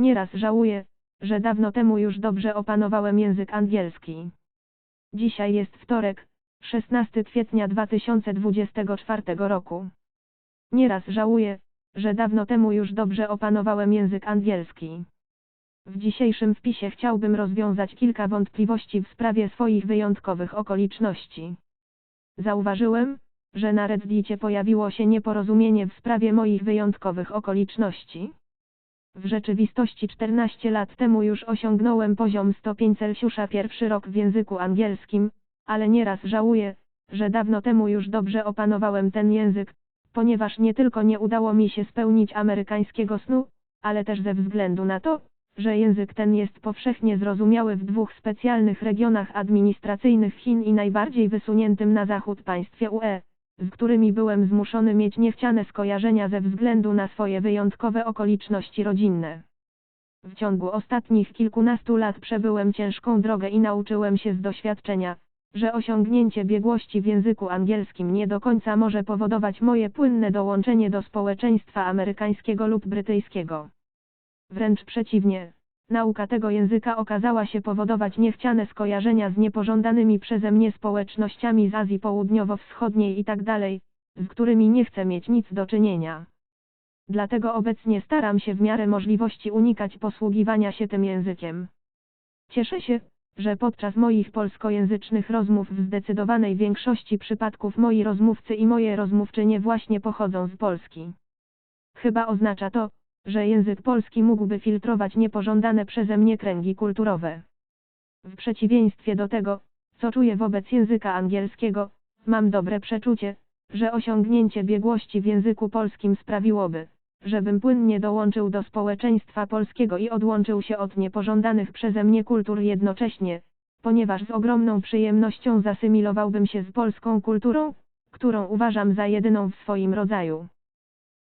Nieraz żałuję, że dawno temu już dobrze opanowałem język angielski. Dzisiaj jest wtorek, 16 kwietnia 2024 roku. Nieraz żałuję, że dawno temu już dobrze opanowałem język angielski. W dzisiejszym wpisie chciałbym rozwiązać kilka wątpliwości w sprawie swoich wyjątkowych okoliczności. Zauważyłem, że na Reddicie pojawiło się nieporozumienie w sprawie moich wyjątkowych okoliczności. W rzeczywistości 14 lat temu już osiągnąłem poziom stopień Celsjusza pierwszy rok w języku angielskim, ale nieraz żałuję, że dawno temu już dobrze opanowałem ten język, ponieważ nie tylko nie udało mi się spełnić amerykańskiego snu, ale też ze względu na to, że język ten jest powszechnie zrozumiały w dwóch specjalnych regionach administracyjnych Chin i najbardziej wysuniętym na zachód państwie UE, z którymi byłem zmuszony mieć niechciane skojarzenia ze względu na swoje wyjątkowe okoliczności rodzinne. W ciągu ostatnich kilkunastu lat przebyłem ciężką drogę i nauczyłem się z doświadczenia, że osiągnięcie biegłości w języku angielskim nie do końca może powodować moje płynne dołączenie do społeczeństwa amerykańskiego lub brytyjskiego. Wręcz przeciwnie, nauka tego języka okazała się powodować niechciane skojarzenia z niepożądanymi przeze mnie społecznościami z Azji Południowo-Wschodniej itd., z którymi nie chcę mieć nic do czynienia. Dlatego obecnie staram się w miarę możliwości unikać posługiwania się tym językiem. Cieszę się, że podczas moich polskojęzycznych rozmów w zdecydowanej większości przypadków moi rozmówcy i moje rozmówczynie właśnie pochodzą z Polski. Chyba oznacza to, że język polski mógłby filtrować niepożądane przeze mnie kręgi kulturowe. W przeciwieństwie do tego, co czuję wobec języka angielskiego, mam dobre przeczucie, że osiągnięcie biegłości w języku polskim sprawiłoby, żebym płynnie dołączył do społeczeństwa polskiego i odłączył się od niepożądanych przeze mnie kultur jednocześnie, ponieważ z ogromną przyjemnością zasymilowałbym się z polską kulturą, którą uważam za jedyną w swoim rodzaju.